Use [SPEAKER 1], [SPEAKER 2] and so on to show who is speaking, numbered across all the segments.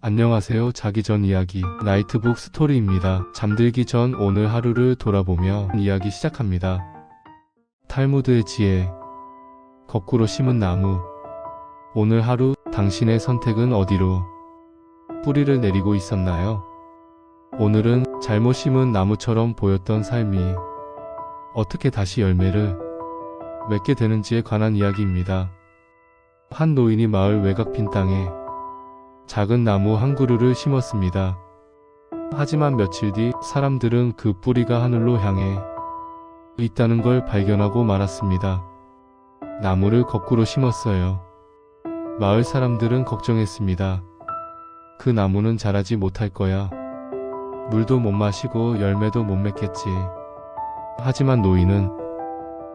[SPEAKER 1] 안녕하세요. 자기 전 이야기 나이트북 스토리입니다. 잠들기 전 오늘 하루를 돌아보며 이야기 시작합니다. 탈무드의 지혜 거꾸로 심은 나무 오늘 하루 당신의 선택은 어디로 뿌리를 내리고 있었나요? 오늘은 잘못 심은 나무처럼 보였던 삶이 어떻게 다시 열매를 맺게 되는지에 관한 이야기입니다. 한 노인이 마을 외곽 빈 땅에 작은 나무 한 그루를 심었습니다. 하지만 며칠 뒤 사람들은 그 뿌리가 하늘로 향해 있다는 걸 발견하고 말았습니다. 나무를 거꾸로 심었어요. 마을 사람들은 걱정했습니다. 그 나무는 자라지 못할 거야. 물도 못 마시고 열매도 못 맺겠지. 하지만 노인은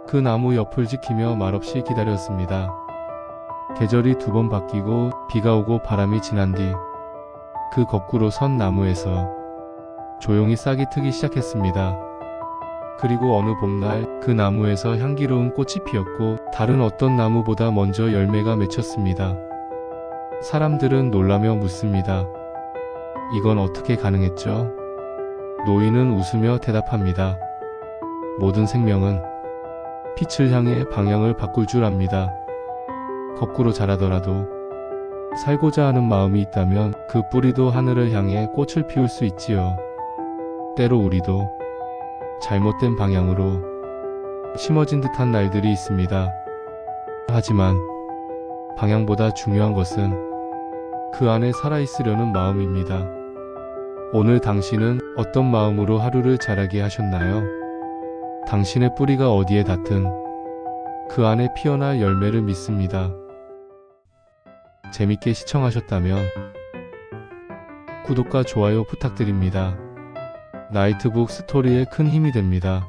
[SPEAKER 1] 그 나무 옆을 지키며 말없이 기다렸습니다. 계절이 두 번 바뀌고 비가 오고 바람이 지난 뒤 그 거꾸로 선 나무에서 조용히 싹이 트기 시작했습니다. 그리고 어느 봄날 그 나무에서 향기로운 꽃이 피었고 다른 어떤 나무보다 먼저 열매가 맺혔습니다. 사람들은 놀라며 묻습니다. 이건 어떻게 가능했죠? 노인은 웃으며 대답합니다. 모든 생명은 빛을 향해 방향을 바꿀 줄 압니다. 거꾸로 자라더라도 살고자 하는 마음이 있다면 그 뿌리도 하늘을 향해 꽃을 피울 수 있지요. 때로 우리도 잘못된 방향으로 심어진 듯한 날들이 있습니다. 하지만 방향보다 중요한 것은 그 안에 살아있으려는 마음입니다. 오늘 당신은 어떤 마음으로 하루를 자라게 하셨나요? 당신의 뿌리가 어디에 닿든 그 안에 피어날 열매를 믿습니다. 재밌게 시청하셨다면 구독과 좋아요 부탁드립니다. 나이트북 스토리에 큰 힘이 됩니다.